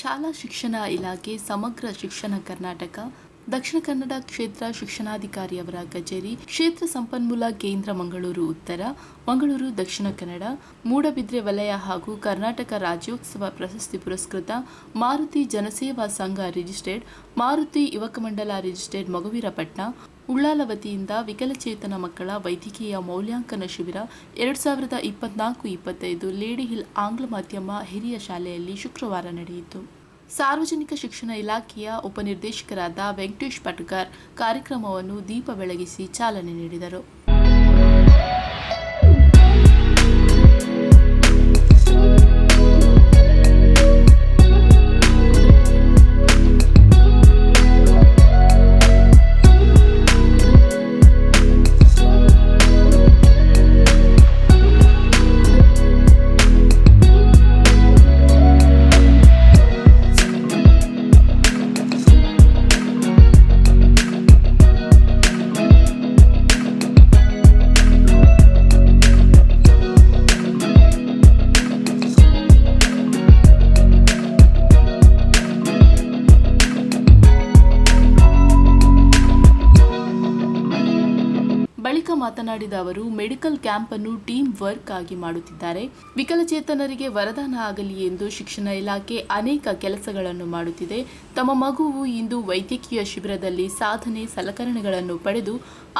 ಶಾಲಾ ಶಿಕ್ಷಣ ಇಲಾಖೆ ಸಮಗ್ರ ಶಿಕ್ಷಣ ಕರ್ನಾಟಕ, ದಕ್ಷಿಣ ಕನ್ನಡ ಕ್ಷೇತ್ರ ಶಿಕ್ಷಣಾಧಿಕಾರಿಯವರ ಕಚೇರಿ, ಕ್ಷೇತ್ರ ಸಂಪನ್ಮೂಲ ಕೇಂದ್ರ ಮಂಗಳೂರು ಉತ್ತರ, ಮಂಗಳೂರು ದಕ್ಷಿಣ ಕನ್ನಡ, ಮೂಡಬಿದ್ರೆ ವಲಯ ಹಾಗೂ ಕರ್ನಾಟಕ ರಾಜ್ಯೋತ್ಸವ ಪ್ರಶಸ್ತಿ ಪುರಸ್ಕೃತ ಮಾರುತಿ ಜನಸೇವಾ ಸಂಘ ರಿಜಿಸ್ಟ್ರೇಡ್, ಮಾರುತಿ ಯುವಕ ಮಂಡಲ ರಿಜಿಸ್ಟ್ರೇಡ್ ಮಗುವೀರಪಟ್ನ ಉಳ್ಳಾಲ ವತಿಯಿಂದ ವಿಕಲಚೇತನ ಮಕ್ಕಳ ವೈದ್ಯಕೀಯ ಮೌಲ್ಯಾಂಕನ ಶಿಬಿರ ಎರಡು ಸಾವಿರದ ಇಪ್ಪತ್ನಾಲ್ಕು ಇಪ್ಪತ್ತೈದು ಲೇಡಿ ಹಿಲ್ ಆಂಗ್ಲ ಮಾಧ್ಯಮ ಹಿರಿಯ ಶಾಲೆಯಲ್ಲಿ ಶುಕ್ರವಾರ ನಡೆಯಿತು. ಸಾರ್ವಜನಿಕ ಶಿಕ್ಷಣ ಇಲಾಖೆಯ ಉಪನಿರ್ದೇಶಕರಾದ ವೆಂಕಟೇಶ್ ಪಟ್ಕರ್ ಕಾರ್ಯಕ್ರಮವನ್ನು ದೀಪ ಬೆಳಗಿಸಿ ಚಾಲನೆ ನೀಡಿದರು. ಬಳಿಕ ಮಾತನಾಡಿದ ಅವರು, ಮೆಡಿಕಲ್ ಕ್ಯಾಂಪ್ ಅನ್ನು ಟೀಮ್ ವರ್ಕ್ ಆಗಿ ಮಾಡುತ್ತಿದ್ದಾರೆ. ವಿಕಲಚೇತನರಿಗೆ ವರದಾನ ಆಗಲಿ ಎಂದು ಶಿಕ್ಷಣ ಇಲಾಖೆ ಅನೇಕ ಕೆಲಸಗಳನ್ನು ಮಾಡುತ್ತಿದೆ. ತಮ್ಮ ಮಗುವು ಇಂದು ವೈದ್ಯಕೀಯ ಶಿಬಿರದಲ್ಲಿ ಸಾಧನೆ ಸಲಕರಣೆಗಳನ್ನು ಪಡೆದು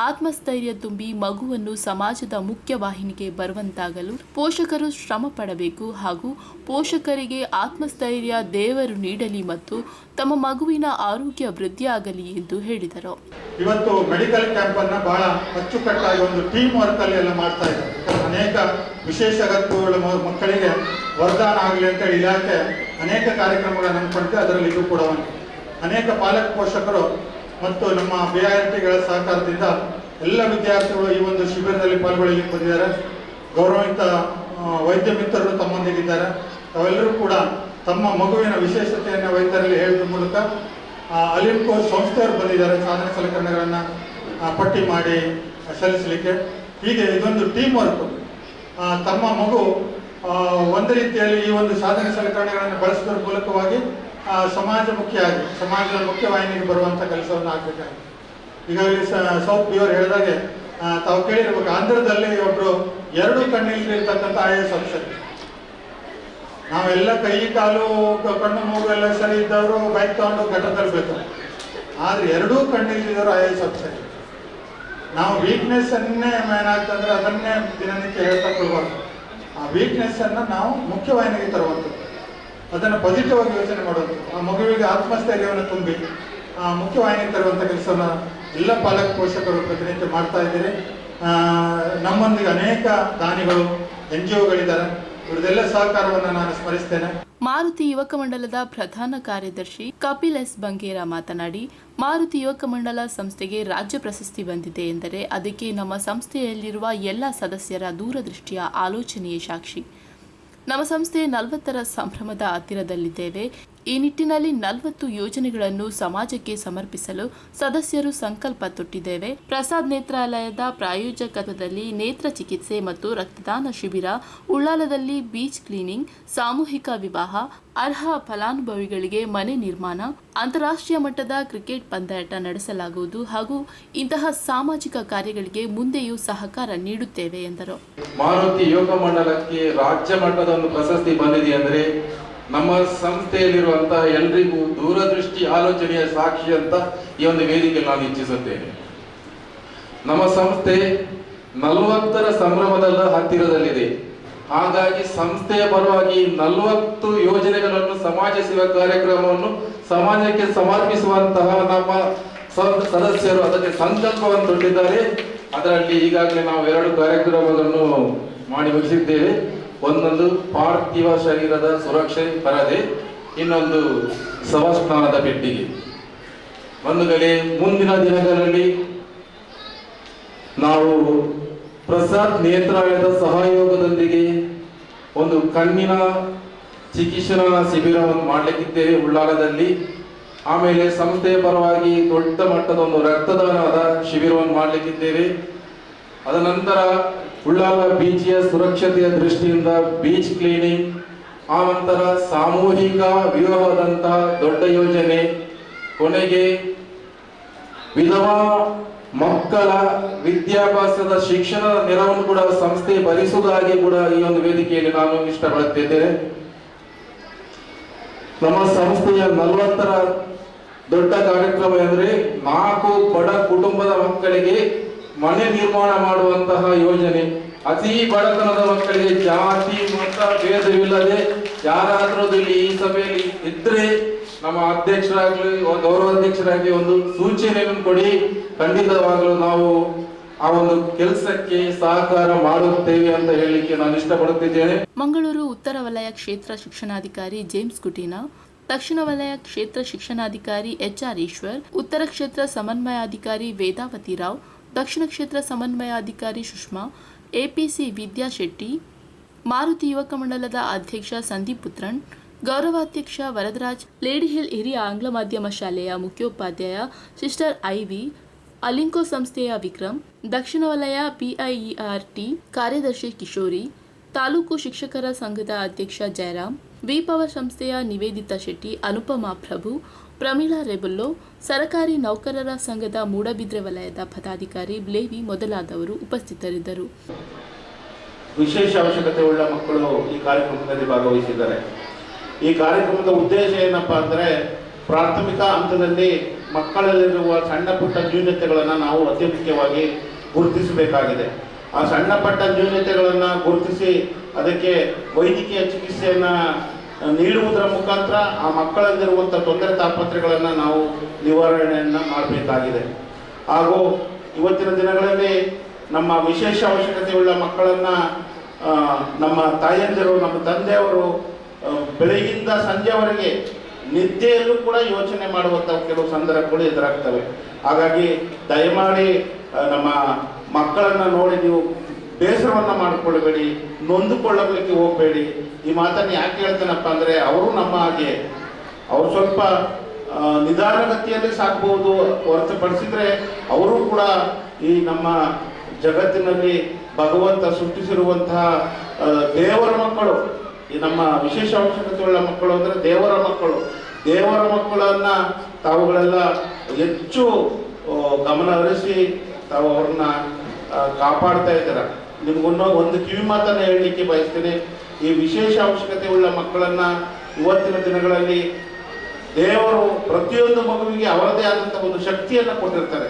ಆತ್ಮಸ್ಥೈರ್ಯ ತುಂಬಿ ಮಗುವನ್ನು ಸಮಾಜದ ಮುಖ್ಯ ವಾಹಿನಿಗೆ ಬರುವಂತಾಗಲು ಪೋಷಕರು ಶ್ರಮ ಪಡಬೇಕು ಹಾಗೂ ಪೋಷಕರಿಗೆ ಆತ್ಮಸ್ಥೈರ್ಯ ದೇವರು ನೀಡಲಿ ಮತ್ತು ತಮ್ಮ ಮಗುವಿನ ಆರೋಗ್ಯ ವೃದ್ಧಿಯಾಗಲಿ ಎಂದು ಹೇಳಿದರು. ಇವತ್ತು ಮೆಡಿಕಲ್ ಕ್ಯಾಂಪ್ ಅನ್ನ ಬಹಳ ಅಚ್ಚುಕಟ್ಟಾಗಿ ಒಂದು ಟೀಮ್ ವರ್ಕ್ ಅಲ್ಲಿ ಎಲ್ಲ ಮಾಡ್ತಾ ಇದ್ದಾರೆ. ಅನೇಕ ವಿಶೇಷ ಅಗತ್ಯಗಳ ಮಕ್ಕಳಿಗೆ ವರದಾನ ಆಗಲಿ ಅಂತ ಇಲಾಖೆ ಅನೇಕ ಕಾರ್ಯಕ್ರಮಗಳನ್ನು ಹಮ್ಮಿಕೊಂಡಿದೆ ಅದರಲ್ಲಿ ಇದು ಕೂಡ ಒಂದು. ಅನೇಕ ಪಾಲಕ ಪೋಷಕರು ಮತ್ತು ನಮ್ಮ ಬಿ ಆರ್ ಟಿಗಳ ಸಹಕಾರದಿಂದ ಎಲ್ಲ ವಿದ್ಯಾರ್ಥಿಗಳು ಈ ಒಂದು ಶಿಬಿರದಲ್ಲಿ ಪಾಲ್ಗೊಳ್ಳಲಿಕ್ಕೆ ಬಂದಿದ್ದಾರೆ. ಗೌರವಿತ ಆ, ವೈದ್ಯ ಮಿತ್ರರು ತಮ್ಮೊಂದಿಗಿದ್ದಾರೆ. ತಾವೆಲ್ಲರೂ ಕೂಡ ತಮ್ಮ ಮಗುವಿನ ವಿಶೇಷತೆಯನ್ನು ವೈದ್ಯರಲ್ಲಿ ಹೇಳಿದ ಮೂಲಕ ಅಲಿಂಕೋ ಸಂಸ್ಥೆಯವರು ಬಂದಿದ್ದಾರೆ ಸಾಧನ ಸಲಕರಣೆಗಳನ್ನು ಪಟ್ಟಿ ಮಾಡಿ ಸಲ್ಲಿಸಲಿಕ್ಕೆ. ಹೀಗೆ ಇದೊಂದು ಟೀಮ್ ವರ್ಕ್ ತಮ್ಮ ಮಗು ಒಂದು ರೀತಿಯಲ್ಲಿ ಈ ಒಂದು ಸಾಧನ ಸಲಕರಣೆಗಳನ್ನು ಬಳಸೋದ್ರ ಮೂಲಕವಾಗಿ ಸಮಾಜಮುಖಿಯಾಗಿ ಸಮಾಜದ ಮುಖ್ಯವಾಹಿನಿಗೆ ಬರುವಂಥ ಕೆಲಸವನ್ನು ಆಗಬೇಕಾಗಿದೆ. ಈಗಾಗಲೇ ಸೌತ್ ಬಿಯರ್ ಹೇಳಿದಾಗೆ ಆ, ತಾವು ಕೇಳಿರ್ಬೇಕು ಆಂಧ್ರದಲ್ಲಿ ಒಬ್ರು ಎರಡು ಕಣ್ಣಿಲ್ದಿರ್ತಕ್ಕಂಥ ಐ ಎಸ್ ಅಫ್ಸರ್ ನಾವೆಲ್ಲ ಕೈ, ಕಾಲು ಕಣ್ಣು, ಮೂಗು ಎಲ್ಲ ಸರಿ ಇದ್ದವರು ಬೈಕ್ ತಗೊಂಡು ಘಟ ತರಬೇಕು ಆದ್ರೆ ಎರಡೂ ಕಣ್ಣಿಲ್ದಿದ್ದವರು ಐ ಎಸ್ ಅಫ್ಸರ್ ನಾವು ವೀಕ್ನೆಸ್ ಅನ್ನೇ ಏನಾಗ್ತಂದ್ರೆ ಅದನ್ನೇ ದಿನನಿತ್ಯ ಹೇಳ್ತಾ ಕೊಡ್ಬಾರ್ದು ಆ ವೀಕ್ನೆಸ್ ಅನ್ನ ನಾವು ಮುಖ್ಯವಾಹಿನಿಗೆ ತರುವಂಥದ್ದು. ಅದನ್ನು ಪಾಸಿಟಿವ್ ಆಗಿ ಯೋಚನೆ ಮಾಡೋದು. ಆ ಮಗುವಿಗೆ ಆತ್ಮಸ್ಥೈರ್ಯವನ್ನು ತುಂಬಿ ಆ ಮುಖ್ಯವಾಹಿನಿಗೆ ತರುವಂಥ ಕೆಲಸವನ್ನ ಎಲ್ಲ ಪಾಲಕ ಪೋಷಕರು ಪ್ರತಿನಿತ್ಯ ಮಾಡ್ತಾ ಇದ್ದೀರಿ. ನಮ್ಮೊಂದಿಗೆ ಅನೇಕ ದಾನಿಗಳು ಎನ್ ಜಿ ಒಗಳಿದ್ದಾರೆ ಇವ್ರದೆಲ್ಲ ಸಹಕಾರವನ್ನು ನಾನು ಸ್ಮರಿಸ್ತೇನೆ. ಮಾರುತಿ ಯುವಕ ಮಂಡಲದ ಪ್ರಧಾನ ಕಾರ್ಯದರ್ಶಿ ಕಪಿಲ್ ಎಸ್ ಬಂಗೇರ ಮಾತನಾಡಿ, ಮಾರುತಿ ಯುವಕ ಮಂಡಲ ಸಂಸ್ಥೆಗೆ ರಾಜ್ಯ ಪ್ರಶಸ್ತಿ ಬಂದಿದೆ ಎಂದರೆ ಅದಕ್ಕೆ ನಮ್ಮ ಸಂಸ್ಥೆಯಲ್ಲಿರುವ ಎಲ್ಲ ಸದಸ್ಯರ ದೂರದೃಷ್ಟಿಯ ಆಲೋಚನೆಯೇ ಸಾಕ್ಷಿ. ನಮ್ಮ ಸಂಸ್ಥೆ ನಲವತ್ತರ ಸಂಭ್ರಮದ ಹತ್ತಿರದಲ್ಲಿದ್ದೇವೆ. ಈ ನಿಟ್ಟಿನಲ್ಲಿ ನಲವತ್ತು ಯೋಜನೆಗಳನ್ನು ಸಮಾಜಕ್ಕೆ ಸಮರ್ಪಿಸಲು ಸದಸ್ಯರು ಸಂಕಲ್ಪ ತೊಟ್ಟಿದ್ದೇವೆ. ಪ್ರಸಾದ್ ನೇತ್ರಾಲಯದ ಪ್ರಾಯೋಜಕತ್ವದಲ್ಲಿ ನೇತ್ರ ಚಿಕಿತ್ಸೆ ಮತ್ತು ರಕ್ತದಾನ ಶಿಬಿರ, ಉಳ್ಳಾಲದಲ್ಲಿ ಬೀಚ್ ಕ್ಲೀನಿಂಗ್, ಸಾಮೂಹಿಕ ವಿವಾಹ, ಅರ್ಹ ಫಲಾನುಭವಿಗಳಿಗೆ ಮನೆ ನಿರ್ಮಾಣ, ಅಂತಾರಾಷ್ಟ್ರೀಯ ಮಟ್ಟದ ಕ್ರಿಕೆಟ್ ಪಂದ್ಯಾಟ ನಡೆಸಲಾಗುವುದು ಹಾಗೂ ಇಂತಹ ಸಾಮಾಜಿಕ ಕಾರ್ಯಗಳಿಗೆ ಮುಂದೆಯೂ ಸಹಕಾರ ನೀಡುತ್ತೇವೆ ಎಂದರು. ಮಾರುತಿ ಯೋಗ ಮಂಡಲಕ್ಕೆ ರಾಜ್ಯ ಮಟ್ಟದ ಒಂದು ಪ್ರಶಸ್ತಿ ಬಂದಿದೆ ಅಂದ್ರೆ ನಮ್ಮ ಸಂಸ್ಥೆಯಲ್ಲಿರುವಂತಹ ಎಲ್ರಿಗೂ ದೂರದೃಷ್ಟಿ ಆಲೋಚನೆಯ ಸಾಕ್ಷಿ ಅಂತ ಈ ಒಂದು ವೇದಿಕೆ ನಾನು ಇಚ್ಛಿಸುತ್ತೇನೆ. ನಮ್ಮ ಸಂಸ್ಥೆ ನಲವತ್ತರ ಸಂಭ್ರಮದ ಹತ್ತಿರದಲ್ಲಿದೆ. ಹಾಗಾಗಿ ಸಂಸ್ಥೆಯ ಪರವಾಗಿ ನಲವತ್ತು ಯೋಜನೆಗಳನ್ನು ಸಮಾಜ ಸೇವಾ ಕಾರ್ಯಕ್ರಮವನ್ನು ಸಮಾಜಕ್ಕೆ ಸಮರ್ಪಿಸುವಂತಹ ನಮ್ಮ ಸದಸ್ಯರು ಅದಕ್ಕೆ ಸಂಕಲ್ಪವನ್ನು ತೊಟ್ಟಿದ್ದಾರೆ. ಅದರಲ್ಲಿ ಈಗಾಗಲೇ ನಾವು ಎರಡು ಕಾರ್ಯಕ್ರಮಗಳನ್ನು ಮಾಡಿ ಮುಗಿಸಿದ್ದೇವೆ. ಒಂದೊಂದು ಪಾರ್ಥಿವ ಶರೀರದ ಸುರಕ್ಷೆ ಪರದೆ, ಇನ್ನೊಂದು ಸಮಸ್ಥಾನದ ಪೆಟ್ಟಿಗೆ. ಒಂದು ಕಡೆ ಮುಂದಿನ ದಿನಗಳಲ್ಲಿ ನಾವು ಪ್ರಸಾದ್ ನೇತ್ರಾಲಯದ ಸಹಯೋಗದೊಂದಿಗೆ ಒಂದು ಕಣ್ಣಿನ ಚಿಕಿತ್ಸಾ ಶಿಬಿರವನ್ನು ಮಾಡಲಿಕ್ಕಿದ್ದೇವೆ ಉಳ್ಳಾಲದಲ್ಲಿ ಆಮೇಲೆ ಸಂಸ್ಥೆಯ ಪರವಾಗಿ ದೊಡ್ಡ ಮಟ್ಟದ ಒಂದು ರಕ್ತದಾನದ ಶಿಬಿರವನ್ನು ಮಾಡಲಿಕ್ಕಿದ್ದೇವೆ. ಅದ ನಂತರ ಉಳ್ಳಾಲ ಬೀಚಿಯ ಸುರಕ್ಷತೆಯ ದೃಷ್ಟಿಯಿಂದ ಬೀಚ್ ಕ್ಲೀನಿಂಗ್, ಆ ನಂತರ ಸಾಮೂಹಿಕ ವಿವಾಹದಂತಹ ದೊಡ್ಡ ಯೋಜನೆ, ಕೊನೆಗೆ ವಿಧವಾ ಮಕ್ಕಳ ವಿದ್ಯಾಭ್ಯಾಸದ ಶಿಕ್ಷಣದ ನೆರವನ್ನು ಕೂಡ ಸಂಸ್ಥೆ ಭರಿಸುವುದಾಗಿ ಕೂಡ ಈ ಒಂದು ವೇದಿಕೆಯಲ್ಲಿ ನಾನು ಇಷ್ಟಪಡುತ್ತಿದ್ದೇನೆ. ನಮ್ಮ ಸಂಸ್ಥೆಯ ನಲವತ್ತರ ದೊಡ್ಡ ಕಾರ್ಯಕ್ರಮ ಎಂದರೆ ನಾಲ್ಕು ಬಡ ಕುಟುಂಬದ ಮಕ್ಕಳಿಗೆ ಮನೆ ನಿರ್ಮಾಣ ಮಾಡುವಂತಹ ಯೋಜನೆ. ಅತಿ ಬಡತನದ ಮಕ್ಕಳಿಗೆ ಜಾತಿ, ಮತ, ಭೇದವಿಲ್ಲದೆ ಯಾರಾದರೂ ಇಲ್ಲಿ ಈ ಸಭೆಯಲ್ಲಿ ಇದ್ರೆ ನಮ್ಮ ಅಧ್ಯಕ್ಷರಾಗಲಿ ಗೌರವ ಅಧ್ಯಕ್ಷರಾಗಿ ಒಂದು ಸೂಚನೆಯನ್ನು ಕೊಡಿ. ಖಂಡಿತವಾಗಲೂ ನಾವು ಆ ಒಂದು ಕೆಲಸಕ್ಕೆ ಸಹಕಾರ ಮಾಡುತ್ತೇವೆ ಅಂತ ಹೇಳಲಿಕ್ಕೆ ನಾನು ಇಷ್ಟಪಡುತ್ತಿದ್ದೇನೆ. ಮಂಗಳೂರು ಉತ್ತರ ವಲಯ ಕ್ಷೇತ್ರ ಶಿಕ್ಷಣಾಧಿಕಾರಿ ಜೇಮ್ಸ್ ಕುಟೀನಾ ದಕ್ಷಿಣ ವಲಯ ಕ್ಷೇತ್ರ ಶಿಕ್ಷಣಾಧಿಕಾರಿ ಎಚ್ಆರ್ ಈಶ್ವರ್, ಉತ್ತರ ಕ್ಷೇತ್ರ ಸಮನ್ವಯಾಧಿಕಾರಿ ವೇದಾವತಿ ರಾವ್ ದಕ್ಷಿಣ ಕ್ಷೇತ್ರ ಸಮನ್ವಯಾಧಿಕಾರಿ ಸುಷ್ಮಾ, ಎಪಿಸಿ ವಿದ್ಯಾ ಶೆಟ್ಟಿ, ಮಾರುತಿ ಯುವಕ ಮಂಡಲದ ಅಧ್ಯಕ್ಷ ಸಂದೀಪ್ ಪುತ್ರನ್, ಗೌರವಾಧ್ಯಕ್ಷ ವರದರಾಜ್ ಲೇಡಿ ಹಿಲ್ ಹಿರಿಯ ಆಂಗ್ಲ ಮಾಧ್ಯಮ ಶಾಲೆಯ ಮುಖ್ಯೋಪಾಧ್ಯಾಯ ಸಿಸ್ಟರ್ ಐವಿ, ಅಲಿಂಕೋ ಸಂಸ್ಥೆಯ ವಿಕ್ರಮ್, ದಕ್ಷಿಣ ವಲಯ ಪಿಐಇಆರ್ಟಿ ಕಾರ್ಯದರ್ಶಿ ಕಿಶೋರಿ, ತಾಲೂಕು ಶಿಕ್ಷಕರ ಸಂಘದ ಅಧ್ಯಕ್ಷ ಜಯರಾಮ್, ವಿಪವರ್ ಸಂಸ್ಥೆಯ ನಿವೇದಿತಾ ಶೆಟ್ಟಿ, ಅನುಪಮಾ ಪ್ರಭು ಪ್ರಮೀಳಾ ರೆಬಲ್ಲೋ, ಸರಕಾರಿ ನೌಕರರ ಸಂಘದ ಮೂಡಬಿದ್ರೆ ವಲಯದ ಪದಾಧಿಕಾರಿ ಬ್ಲೇವಿ ಮೊದಲಾದವರು ಉಪಸ್ಥಿತರಿದ್ದರು. ವಿಶೇಷ ಅವಶ್ಯಕತೆ ಉಳ್ಳ ಮಕ್ಕಳು ಈ ಕಾರ್ಯಕ್ರಮದಲ್ಲಿ ಭಾಗವಹಿಸಿದ್ದಾರೆ. ಈ ಕಾರ್ಯಕ್ರಮದ ಉದ್ದೇಶ ಏನಪ್ಪಾ ಅಂದರೆ, ಪ್ರಾಥಮಿಕ ಹಂತದಲ್ಲಿ ಮಕ್ಕಳಲ್ಲಿರುವ ಸಣ್ಣ ಪುಟ್ಟ ನ್ಯೂನತೆಗಳನ್ನು ನಾವು ಅತಿ ಮುಖ್ಯವಾಗಿ ಗುರುತಿಸಬೇಕಾಗಿದೆ. ಆ ಸಣ್ಣ ಪಟ್ಟ ನ್ಯೂನತೆಗಳನ್ನು ಗುರುತಿಸಿ ಅದಕ್ಕೆ ವೈದ್ಯಕೀಯ ಚಿಕಿತ್ಸೆಯನ್ನು ನೀಡುವುದರ ಮುಖಾಂತರ ಆ ಮಕ್ಕಳಲ್ಲಿರುವಂಥ ತೊಂದರೆ ತಾಪತ್ರೆಗಳನ್ನು ನಾವು ನಿವಾರಣೆಯನ್ನು ಮಾಡಬೇಕಾಗಿದೆ. ಹಾಗೂ ಇವತ್ತಿನ ದಿನಗಳಲ್ಲಿ ನಮ್ಮ ವಿಶೇಷ ಅವಶ್ಯಕತೆಯುಳ್ಳ ಮಕ್ಕಳನ್ನ ನಮ್ಮ ತಾಯಂದಿರು, ನಮ್ಮ ತಂದೆಯವರು ಬೆಳಗಿಂದ ಸಂಜೆವರೆಗೆ ನಿದ್ದೆಯಲ್ಲೂ ಕೂಡ ಯೋಚನೆ ಮಾಡುವಂಥ ಕೆಲವು ಸಂದರ್ಭಗಳು ಎದುರಾಗ್ತವೆ. ಹಾಗಾಗಿ ದಯಮಾಡಿ ನಮ್ಮ ಮಕ್ಕಳನ್ನ ನೋಡಿ ನೀವು ಬೇಸರವನ್ನ ಮಾಡ್ಕೊಳ್ಬೇಡಿ ನೊಂದುಕೊಳ್ಳಲಿಕ್ಕೆ ಹೋಗಬೇಡಿ. ಈ ಮಾತನ್ನು ಯಾಕೆ ಹೇಳ್ತೇನಪ್ಪ ಅಂದರೆ, ಅವರು ನಮ್ಮ ಹಾಗೆ. ಅವರು ಸ್ವಲ್ಪ ನಿಧಾನಗತಿಯಲ್ಲಿ ಸಾಕ್ಬಹುದು ಹೊರತುಪಡಿಸಿದ್ರೆ ಅವರು ಕೂಡ ಈ ನಮ್ಮ ಜಗತ್ತಿನಲ್ಲಿ ಭಗವಂತ ಸೃಷ್ಟಿಸಿರುವಂತಹ ದೇವರ ಮಕ್ಕಳು. ಈ ನಮ್ಮ ವಿಶೇಷ ಅವಶ್ಯಕತೆಗಳ ಮಕ್ಕಳು ಅಂದರೆ ದೇವರ ಮಕ್ಕಳು. ದೇವರ ಮಕ್ಕಳನ್ನ ತಾವುಗಳೆಲ್ಲ ಹೆಚ್ಚು ಗಮನ ಹರಿಸಿ ತಾವು ಅವ್ರನ್ನ ಕಾಪಾಡ್ತಾ ಇದ್ದೀರ? ನಿಮ್ಗೊನ್ನೋ ಒಂದು ಕಿವಿ ಮಾತನ್ನು ಹೇಳಲಿಕ್ಕೆ ಬಯಸ್ತೇನೆ. ಈ ವಿಶೇಷ ಅವಶ್ಯಕತೆ ಉಳ್ಳ ಮಕ್ಕಳನ್ನ ಇವತ್ತಿನ ದಿನಗಳಲ್ಲಿ ದೇವರು ಪ್ರತಿಯೊಂದು ಮಗುವಿಗೆ ಅವರದೇ ಆದಂಥ ಒಂದು ಶಕ್ತಿಯನ್ನು ಕೊಟ್ಟಿರ್ತಾರೆ.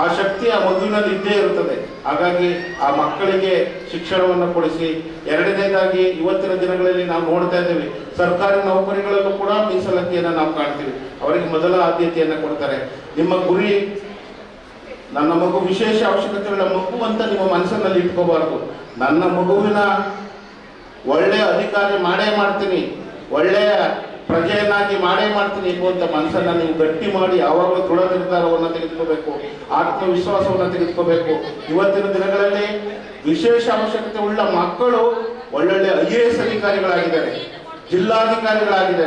ಆ ಶಕ್ತಿ ಆ ಮಗುವಿನಲ್ಲಿ ಇದ್ದೇ ಇರುತ್ತದೆ. ಹಾಗಾಗಿ ಆ ಮಕ್ಕಳಿಗೆ ಶಿಕ್ಷಣವನ್ನು ಕೊಡಿಸಿ, ಎರಡನೇದಾಗಿ ಇವತ್ತಿನ ದಿನಗಳಲ್ಲಿ ನಾವು ನೋಡ್ತಾ ಇದ್ದೇವೆ, ಸರ್ಕಾರಿ ನೌಕರಿಗಳಲ್ಲೂ ಕೂಡ ಮೀಸಲಾತಿಯನ್ನು ನಾವು ಕಾಣ್ತೀವಿ. ಅವರಿಗೆ ಮೊದಲ ಆದ್ಯತೆಯನ್ನು ಕೊಡ್ತಾರೆ. ನಿಮ್ಮ ಗುರಿ ನನ್ನ ಮಗು ವಿಶೇಷ ಅವಶ್ಯಕತೆಗಳ ಮಗು ಅಂತ ನಿಮ್ಮ ಮನಸ್ಸಿನಲ್ಲಿ ಇಟ್ಕೋಬಾರ್ದು. ನನ್ನ ಮಗುವಿನ ಒಳ್ಳೆಯ ಅಧಿಕಾರಿ ಮಾಡೇ ಮಾಡ್ತೀನಿ. ಒಳ್ಳೆಯ ಪ್ರಜೆಯನ್ನಾಗಿ ಮಾಡೇ ಮಾಡ್ತೀನಿ ಎನ್ನುವಂಥ ಮನಸ್ಸನ್ನು ನೀವು ಗಟ್ಟಿ ಮಾಡಿ ಯಾವಾಗಲೂ ದೃಢ ನಿರ್ಧಾರವನ್ನು ತೆಗೆದುಕೋಬೇಕು, ಆತ್ಮವಿಶ್ವಾಸವನ್ನು ತೆಗೆದುಕೋಬೇಕು. ಇವತ್ತಿನ ದಿನಗಳಲ್ಲಿ ವಿಶೇಷ ಅವಶ್ಯಕತೆ ಉಳ್ಳ ಮಕ್ಕಳು ಒಳ್ಳೊಳ್ಳೆ ಐ ಎ ಎಸ್ ಅಧಿಕಾರಿಗಳಾಗಿದ್ದಾರೆ, ಜಿಲ್ಲಾಧಿಕಾರಿಗಳಾಗಿದ್ದಾರೆ.